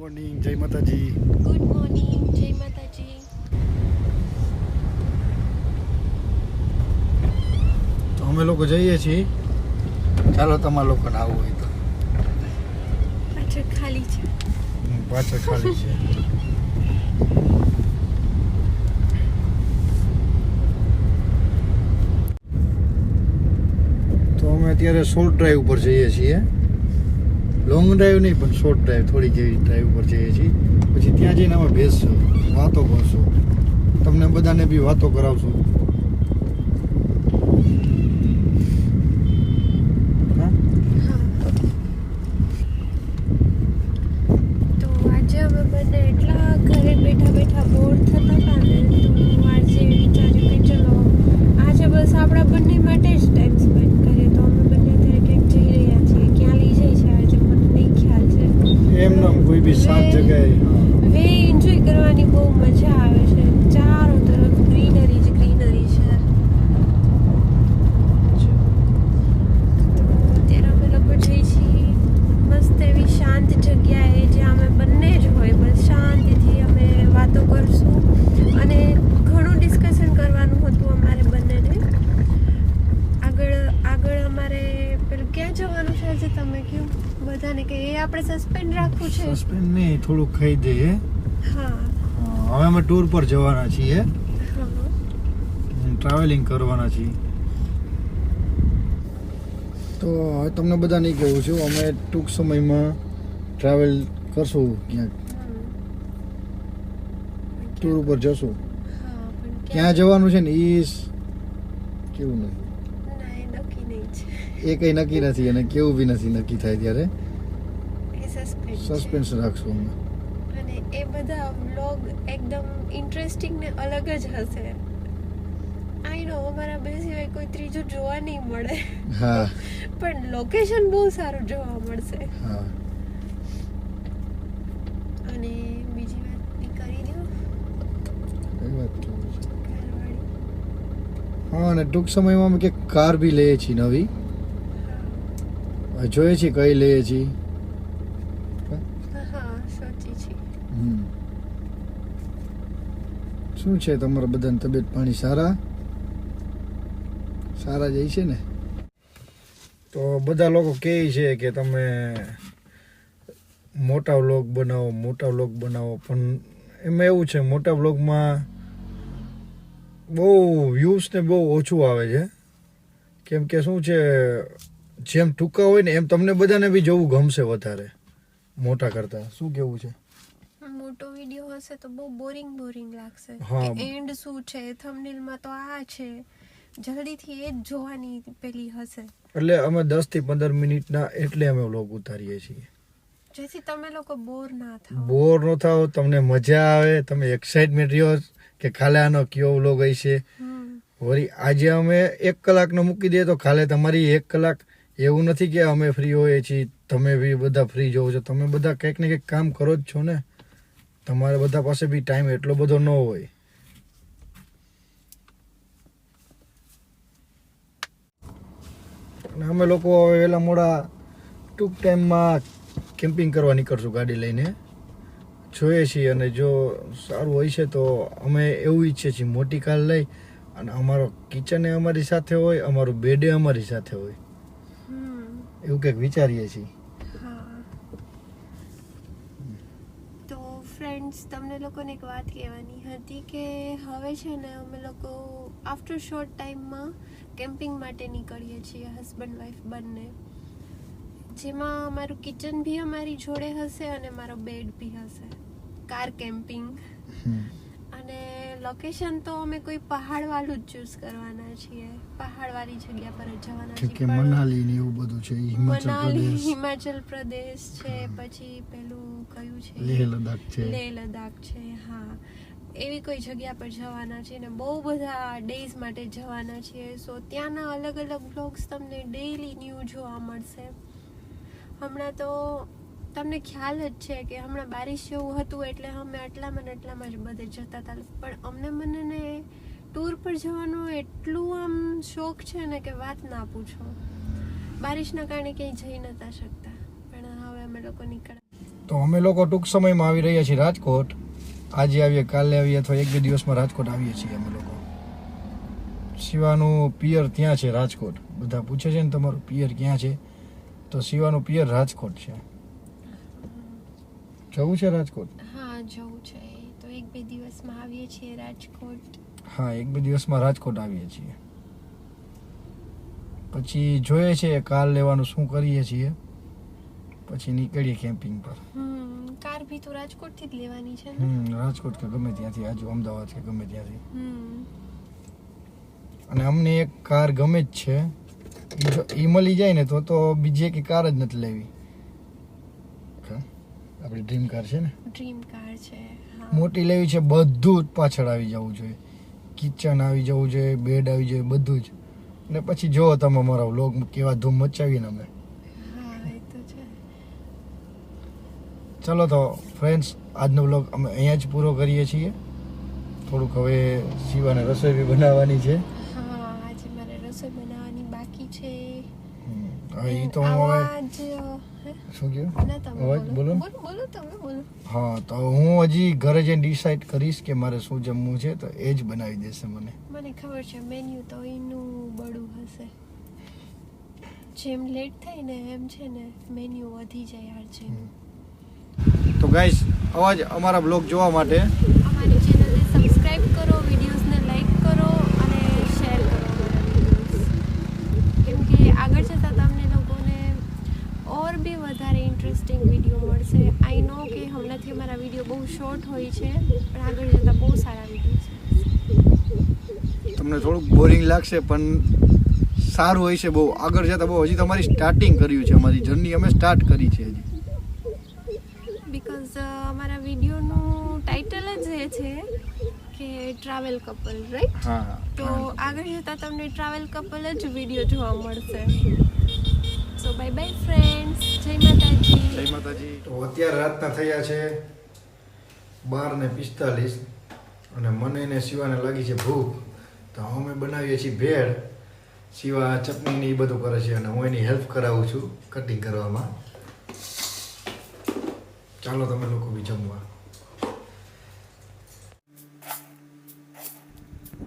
Morning જય માતાજી good morning જય માતાજી તો અમે લોકો જઈએ છીએ. ચાલો તમારા લોકોને આવવું હોય તો. પાછળ ખાલી છે. પાછળ ખાલી છે. તો અમે અત્યારે શોર્ટ ડ્રાઈવ ઉપર જઈએ છીએ. લોંગ ડ્રાઈવ નહીં, પણ શોર્ટ ડ્રાઈવ થોડી જેવી ડ્રાઈવ ઉપર જઈએ છીએ. પછી ત્યાં જઈને અમે બેસશું, વાતો કરશું. તમને બધાને બી વાતો કરાવશું હા તો આજે અમે બંને એટલા ઘરે બેઠા બેઠા બોર થતા હતા ને તો આજે વિચાર્યું કે ચલો આજે બસ આપણા બંને માટે જ ટાઈમ સ્પેન્ડ કરીએ તો અમે બંને અત્યારે ક્યાંક જઈ રહ્યા છીએ ક્યાં લઈ જાય છે આજે મને નહીં ખ્યાલ છે એમ નામ કોઈ બી સાત વે- જગ્યાએ હા. વે એન્જોય કરવાની બહુ મજા આવે છે ચારો તરફ ગ્રીનરી જ ગ્રીનરી છે તો અત્યારે અમે લોકો જઈએ છીએ મસ્ત એવી શાંત જગ્યાએ જ્યાં અમે બંને જ હોય બસ શાંતિથી અમે વાતો કરશું અને ઘણું ડિસ્કશન કરવાનું હતું અમારે બંનેને આગળ આગળ અમારે પેલું ક્યાં જવાનું છે આજે તમે કહો બધાને કે એ આપણે સસ્પેન્ડ રાખવું છે સસ્પેન્ડ નહીં થોડુંક ખાઈ હા હા, હવે અમે ટૂર પર જવાના છીએ. ટ્રાવેલિંગ કરવાના છીએ. તો હવે તમને બધા નહીં કહેવું છું અમે ટૂંક સમયમાં ટ્રાવેલ કરશું ક્યાંક. ટૂર ઉપર જશું. ક્યાં જવાનું છે ને એ કેવું નથી? એ નક્કી નહીં એ કંઈ નક્કી નથી અને કેવું બી નથી નક્કી થાય ત્યારે. સસ્પેન્સ સસ્પેન્સ રાખશું અમે. અને એ બધા વ્લોગ એકદમ ઇન્ટરેસ્ટિંગ ને અલગ જ હશે. આઈ નો અમારા બે સિવાય કોઈ ત્રીજું જોવા નહીં મળે. હા. પણ લોકેશન બહુ સારું જોવા મળશે. હા. અને બીજી વાત કરી દો કઈ વાત હા અને ટૂંક સમયમાં અમે કે કાર બી લઈએ છીએ નવી. જોઈએ છીએ કઈ લઈએ છીએ હા હા સાચી છે હમ. શું છે તમારા બધાની તબિયત પાણી સારા? સારા જાય છે ને? તો બધા લોકો કહે છે કે તમે મોટા વ્લોગ બનાવો, મોટા વ્લોગ બનાવો, પણ એમાં એવું છે, મોટા વ્લોગમાં બહુ વ્યૂઝ ને બહુ ઓછું આવે છે. કેમ કે શું છે, જેમ ટૂંકા હોય ને એમ તમને બધાને બી જોવું ગમશે વધારે, મોટા કરતા. શું કેવું છે? મોટો વીડિયો હશે તો બહુ બોરિંગ બોરિંગ લાગશે. કે એન્ડ શું છે? થંબનેલમાં તો આ છે. જલ્દીથી એ જ જોવાની પેલી હશે. એટલે અમે દસથી પંદર મિનિટના એટલે અમે વ્લોગ ઉતારીએ છીએ. જેથી તમે લોકો બોર ના થાઓ. બોર ન થાઓ તમને મજા આવે તમે એક્સાઇટમેન્ટ રહ્યો કે કાલે આનો કયો વ્લોગ હશે? વળી આજે અમે એક કલાકનો મૂકી દઈએ તો કાલે તમારી એક કલાક એવું નથી કે અમે ફ્રી હોઈએ છીએ તમે બી બધા ફ્રી જોવો છો. તમે બધા કંઈક ને કંઈક કામ કરો જ છો ને? તમારે બધા પાસે બી ટાઈમ એટલો બધો ન હોય. અને અમે લોકો હવે વહેલા મોડા ટૂંક ટાઈમમાં કેમ્પિંગ કરવા નીકળશું ગાડી લઈને. જોઈએ છીએ અને જો સારું હોય છે તો અમે એવું ઈચ્છીએ છીએ મોટી કાર લઈ અને અમારો કિચન એ અમારી સાથે હોય અમારું બેડે અમારી સાથે હોય. એવું કંઈક વિચારીએ છીએ હા તો ફ્રેન્ડ્સ તમને લોકોને એક વાત કહેવાની હતી કે હવે છે ને અમે લોકો આફ્ટર શોર્ટ ટાઈમમાં કેમ્પિંગ માટે નીકળીએ છીએ હસબન્ડ વાઈફ બંને. જેમાં અમારું કિચન બી અમારી જોડે હશે અને મારો બેડ બી હશે. Car camping. અને લોકેશન તો અમે કોઈ પહાડવાળું જ ચૂઝ કરવાના છીએ. પહાડવાળી જગ્યા પર જ જવાના છીએ. કે મનાલી ને એવું બધું છે હિમાચલ પ્રદેશ. હિમાચલ પ્રદેશ છે પછી પેલું કયું છે? લેહ લદ્દાખ છે. લેહ લદ્દાખ છે હા. એવી કોઈ જગ્યા પર જવાના છે ને બહુ બધા ડેઝ માટે જવાના છીએ. સો ત્યાંના અલગ અલગ બ્લોગ્સ તમને ડેઈલી ન્યૂ જોવા મળશે. હમણાં તો તમને ખ્યાલ જ છે કે હમણાં બારિશ જેવું હતું એટલે અમે આટલામાં ને આટલામાં જ બધે જતા હતા પણ અમને મને ને ટૂર પર જવાનો એટલું આમ શોખ છે ને કે વાત ના પૂછો. બારિશના કારણે ક્યાંય જઈ નતા શકતા. પણ હવે અમે લોકો નીકળ્યા. તો અમે લોકો ટૂંક સમયમાં આવી રહ્યા છીએ રાજકોટ. આજે આવીએ, કાલે આવીએ અથવા એક બે દિવસમાં રાજકોટ આવીએ છીએ અમે લોકો. શિવાનું પિયર ત્યાં છે રાજકોટ. બધા પૂછે છે ને તમારું પિયર ક્યાં છે? તો શિવાનું પિયર રાજકોટ છે. જવું છે રાજકોટ? હા જવું છે. તો એક બે દિવસમાં આવીએ છીએ રાજકોટ. હા એક બે દિવસમાં રાજકોટ આવીએ છીએ. પછી જોઈએ છે કાર લેવાનું શું કરીએ છીએ. પછી નીકળીએ કેમ્પિંગ પર. હમ કાર ભી તો રાજકોટથી જ લેવાની છે ને? રાજકોટ કે ગમે ત્યાંથી આજુ અમદાવાદ કે ગમે ત્યાંથી. અને અમને એક કાર ગમે જ છે. એ મળી જાય ને તો તો બીજી એક કાર જ નથી લેવી? આપણી ડ્રીમ કાર છે ને? ડ્રીમ કાર છે મોટી લેવી છે બધું જ પાછળ આવી જવું જોઈએ. કિચન આવી જવું જોઈએ બેડ આવી જોઈએ બધું જ. ને પછી જો તમે અમારા વ્લોગ કેવા ધૂમ મચાવીને અમે. તો છે. ચલો તો ફ્રેન્ડ્સ આજનો વ્લોગ અમે અહીંયા જ પૂરો કરીએ છીએ. થોડુંક હવે શિવાને રસોઈ બી બનાવવાની છે. હા આજે મારે રસોઈ બનાવવાની બાકી છે. હવે એ તો હું હવે? શું કહ્યું? બોલો બોલો. તમે હા તો હું હજી ઘરે જઈને ડિસાઈડ કરીશ કે મારે શું જમવું છે તો એ જ બનાવી દેશે મને. મને ખબર છે મેન્યુ તો એનું બડું હશે. જેમ લેટ થાય ને એમ છે ને મેન્યુ વધી જાય આર છે તો ગાઈસ અવાજ અમારા બ્લોગ જોવા માટે અમારી ચેનલને સબસ્ક્રાઇબ કરો વિડીયોઝને લાઈક કરો અને શેર કરો અમારા વિડીયોઝ કેમ કે આગળ જતાં તમને લોકોને ઓર બી વધારે ઇન્ટરેસ્ટિંગ વીડિયો મળશે આઈ નો કે મારા વીડિયો બહુ શોર્ટ હોય છે પણ આગળ જતાં બહુ સારા વીડિયો તમને થોડુંક બોરિંગ લાગશે પણ સારું હોય છે બહુ. આગળ જતાં બહુ હજી તમારી સ્ટાર્ટિંગ કર્યું છે અમારી જર્ની અમે સ્ટાર્ટ કરી છે હજી. બિકોઝ અમારા વિડીયોનું ટાઇટલ જ એ છે કે ટ્રાવેલ કપલ રાઈટ હા તો આગળ જતાં તમને ટ્રાવેલ કપલ જ વીડિયો જોવા મળશે. સો બાય બાય ફ્રેન્ડ્સ જય માતાજી જય માતાજી તો અત્યારે રાતના થયા છે બાર ને પિસ્તાલીસ અને મને ને શિવાને લાગી છે ભૂખ. તો અમે બનાવીએ છીએ ભેળ. શિવા ચટણી ને એ બધું કરે છે અને હું એની હેલ્પ કરાવું છું કટિંગ કરવામાં. ચાલો તમે લોકો બી જમવા.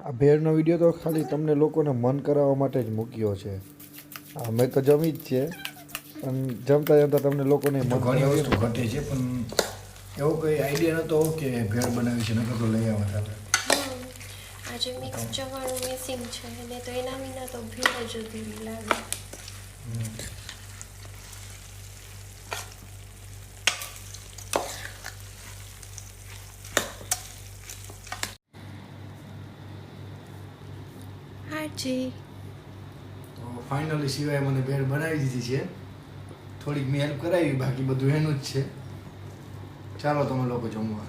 આ ભેળનો વીડિયો તો ખાલી તમને લોકોને મન કરાવવા માટે જ મૂક્યો છે. અમે તો જમી જ છે. પણ જમતા જમતા તમને લોકોને ઘણી વસ્તુ ઘટે છે પણ એવો કોઈ આઈડિયા નતો કે ભેળ બનાવી છે નકર તો લઈ આવત આપણે આજે મિક્સ જમવાનું મિસિંગ છે ને તો એના વિના તો ભીડ જ અધૂરી લાગે. હાજી. ફાઇનલી સિવાય મને ભેળ બનાવી દીધી છે થોડીક મેં હેલ્પ કરાવી, બાકી બધું એનું જ છે ચાલો તમે લોકો જમવા?